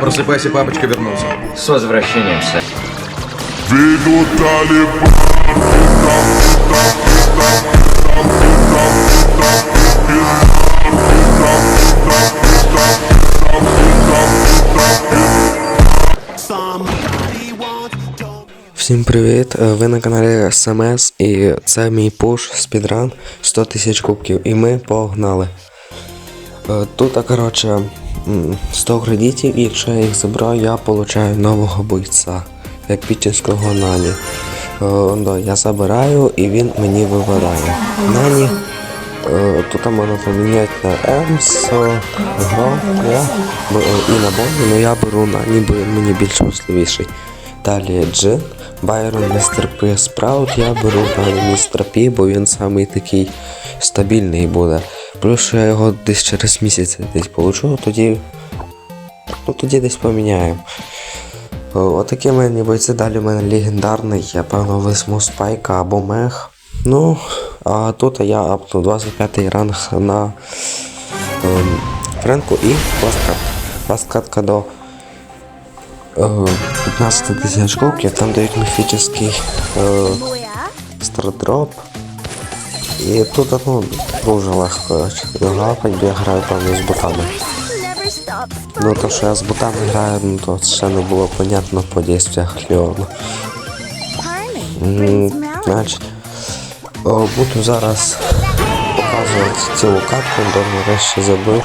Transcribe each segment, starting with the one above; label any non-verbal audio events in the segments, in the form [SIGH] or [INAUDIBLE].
Просыпайся, папочка вернулся. С возвращением, сэр. Виду Всім привіт! Ви на каналі СМС і це мій пуш спідран 100 тисяч кубків. І ми погнали. Е, Тут, а, коротше, 100 кредитів, і якщо я їх забираю, я получаю нового бойця, пітінського нані. Е, Я забираю і він мені вивадає. Нані. е, Тут можна поміняти на Емс, е, Гро, е, і на Бонні, але я беру Нані, бо він мені більш важливіший. Далі Джин, Байрон, Містер Пі, Спраут, я беру далі Містер Пі, бо він самий такий стабільний буде. Плюс я його десь через місяць десь получу, тоді. Ну тоді десь поміняємо. О, Отакі мені бойці далі в мене легендарний, я певно візьму спайка або мех. Ну, а тут я апну 25 ранг на ем, Френку і ласткат. Ласткатка до е, 15 тисяч кубків, там дають міфічний е, стардроп. І тут ну, дуже легко грати, я граю певно з ботами. Ну то, що я з ботами граю, ну то ще не було понятно по дійствах Леону. М, Значить, буду зараз показувати цілу катку, до нарешті забив.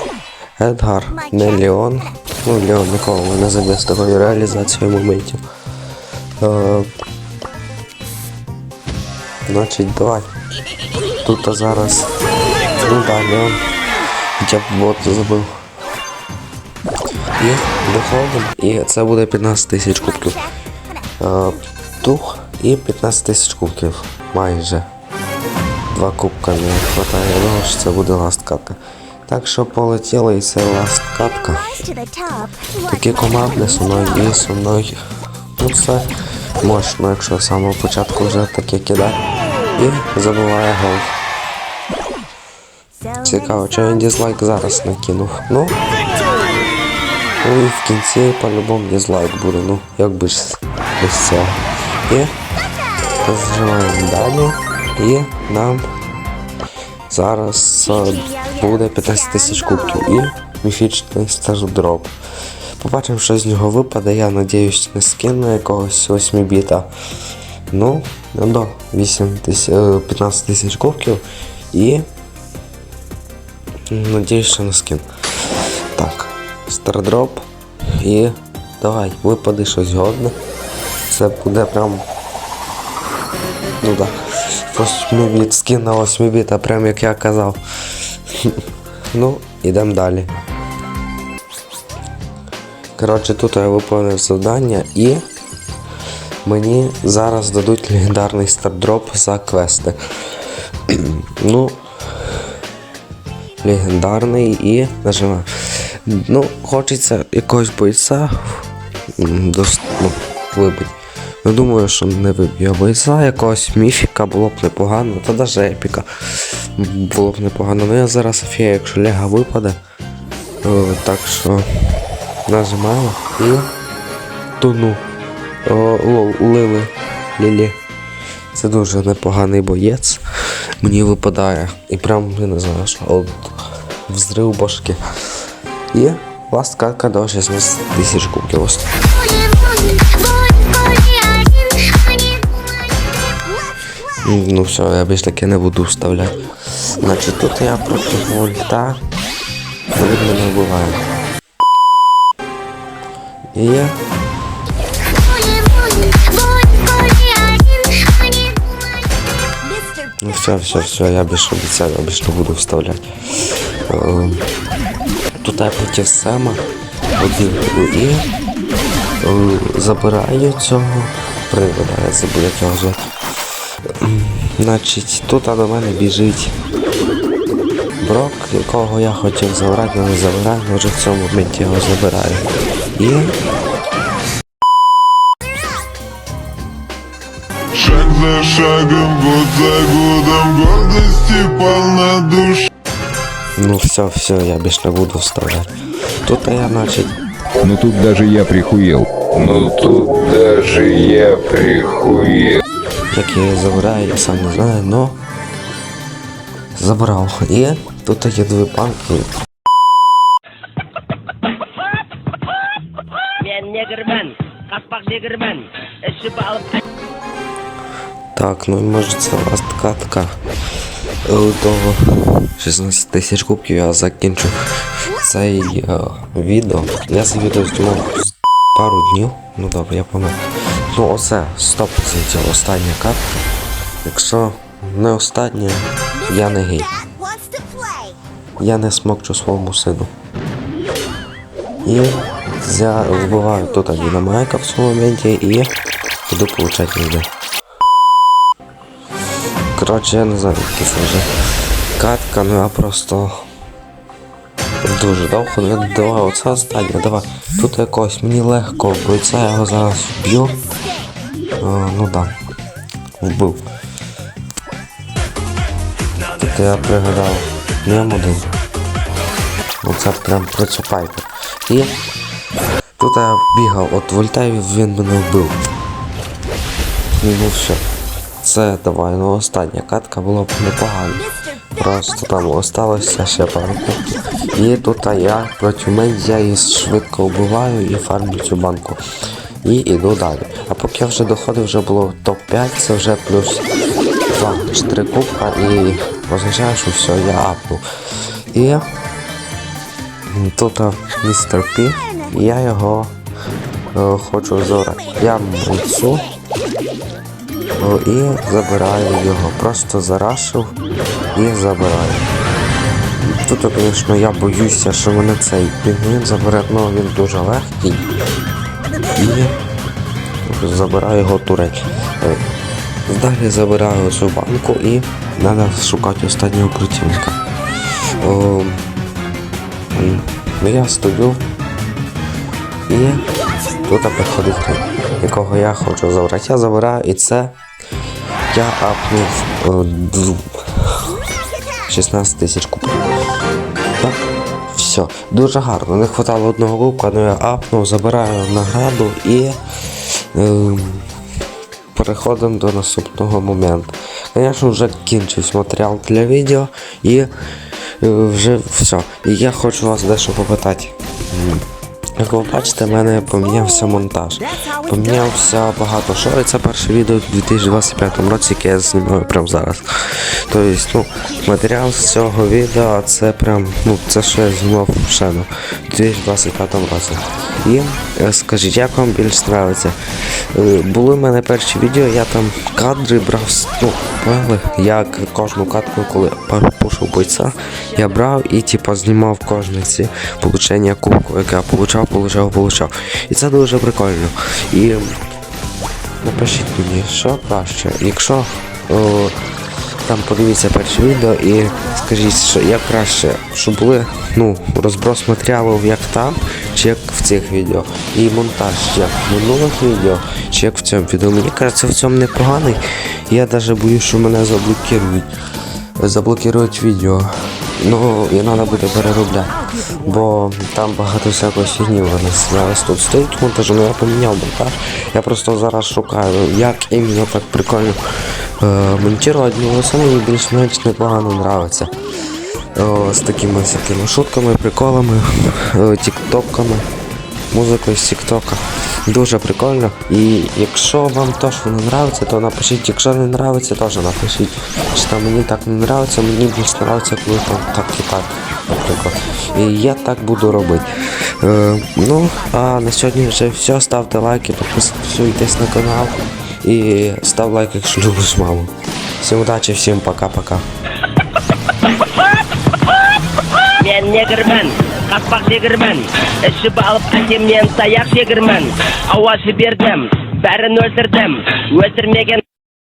Едгар, не Леон. Ну, Леон ніколи не забив з такою реалізацією моментів. Е, значить, давай. Тут зараз. Ну да, Леон. Хоча б бот забив. І доходимо. І це буде 15 тисяч кубків. Е, тух і 15 тисяч кубків. Майже. Два кубка не вистачає. Думаю, що це буде ласт катка. Так що полетіли і це ласт катка. Такі команди зі мною і зі мною. Ну це мощно, якщо з самого початку вже таке кидає. І забиває гол. Цікаво, чи він дизлайк зараз накинув. Ну. Ну і в кінці по-любому дизлайк буде, ну, як би ж без цього. І зажимаємо далі. І нам зараз буде 15 тисяч кубків і міфічний стардроп. Побачимо, що з нього випаде, я надіюсь, не скину якогось 8 біта. Ну, до 8 тисяч, е, 15 тисяч кубків і надіюсь, що не скину. Так, стардроп і давай, випади щось годне. Це буде прям. Ну так. Просто біт, скин на 8 біт, прям як я казав. [LAUGHS] ну, ідемо далі. Коротше, тут я виконав завдання і мені зараз дадуть легендарний стардроп за квести. [CLEARS THROAT] ну, легендарний і нажимаю. Ну, хочеться якогось бойця м, ну, вибити. Ну, думаю, що не виб'ю бойця якогось міфіка було б непогано, та навіть епіка було б непогано. Ну я зараз Софія, якщо Лега випаде. О, так що нажимаємо і тону. О, лол, лили. Лілі. Це дуже непоганий боєць. Мені випадає. І прям, я не знаю, що от, взрив башки. І ласт катка до 16 тисяч кубків. Ну все, я більш таки не буду вставляти. Значить тут я проти вольта. Він мене вбиває. І. Ну все, все, все, я більше обіцяю, я більше не буду вставляти. Е, Тут проти Сема і е, забираю цього привода, я забув як звати. Значить, тут до мене біжить Брок, якого я хотів забрати, але не забираю, але вже в цьому моменті його забираю. І Шаг за шагом, год за годом Гордости полна душа Ну все, все, я більше не буду вставляти. Тут я, значить, Ну тут даже я прихуел. Ну тут даже я прихуел. Як я її забираю, я сам не знаю, но забрав. І тут є дві банки. Men негрмен, қаспақ негрмен, ішіп алып Так, ну і може це у вас така Е, 16 тисяч кубків я закінчу цей е, відео. Я це відео знімав пару днів. Ну добре, я помер. Ну оце 100% остання картка. Якщо не остання, я не гей. Я не смокчу своєму сину. І я вбиваю тут Динамайка в цьому моменті і буду получати їди. Коротше, я не знаю, які це вже катка, ну я просто дуже довго не давай, оце останнє, давай. Тут якось мені легко вбивця, я його зараз вб'ю. Ну да. Вбив. Тут я пригадав. Не один. Оце прям прицепайка. І тут я бігав, от Вольтеві він мене вбив. І ну все. Це давай, ну остання катка була б непогана. Просто там осталося ще пару кубків. І тут я проти мене я її швидко вбиваю і фармлю цю банку. І йду далі. А поки я вже доходив, вже було топ-5, це вже плюс 2 чи 3 кубка і означає, що все, я апнув. І тут містер Пі, і я його е, хочу зорати. Я мульцу О, і забираю його. Просто зарашив і забираю. Тут, звісно, я боюся, що мене цей пінгвін забере, ну він дуже легкий. І забираю його турель. Е, Далі забираю цю банку і треба шукати останнього противника. Ну, я стою і тут приходить якого я хочу забрати. Я забираю і це я апнув е, 16 тисяч кубків. Так, все, дуже гарно. Не хватало одного кубка, але я апнув, забираю награду і ем, переходимо до наступного моменту. Звісно, вже кінчився матеріал для відео і е, вже все. І я хочу вас дещо попитати. Як ви бачите, в мене помінявся монтаж. Помінявся багато. І це перше відео у 2025 році, яке я знімаю прямо зараз. Тобто, ну, матеріал з цього відео це прям, ну, це що я знімав ще в 2025 році. І скажіть, як вам більш подобається? Е, Були в мене перші відео, я там кадри брав, ну, поняли, як кожну катку, коли пушив бойця, я брав і типа знімав кожне ці получення кубку, яке я получав, получав, получав. І це дуже прикольно. І напишіть мені, що краще. Якщо о, там подивіться перше відео і скажіть, що як краще, щоб були ну, розброс матеріалів як там, чи як в цих відео. І монтаж як в минулих відео, чи як в цьому відео. Мені кажеться, в цьому непоганий. Я навіть боюсь, що мене заблокують. Заблокують відео. Ну, і треба буде переробляти. Бо там багато всякої фігні вони зараз тут стоїть монтаж, ну я поміняв монтаж. Я просто зараз шукаю, як іменно так прикольно е, монтувати. Ну, це мені більш-менш непогано нравиться. З такими всякими шутками, приколами, тіктоками, музикою з тіктока. Дуже прикольно. І якщо вам теж воно нравиться, то напишіть. Якщо не нравиться, теж напишіть. Чи там мені так не нравиться, мені більш нравиться, коли там так і так, наприклад. І я так буду робити. Е, ну, а на сьогодні вже все. Ставте лайки, підписуйтесь на канал і став лайк, якщо любиш маму. Всім удачі, всім пока-пока. Мен негрмен, қаспақ негрмен, ішіп алып әкемнен таяқ жегірмен. Ауа жібердім, бәрін өлтірдім, өлтірмеген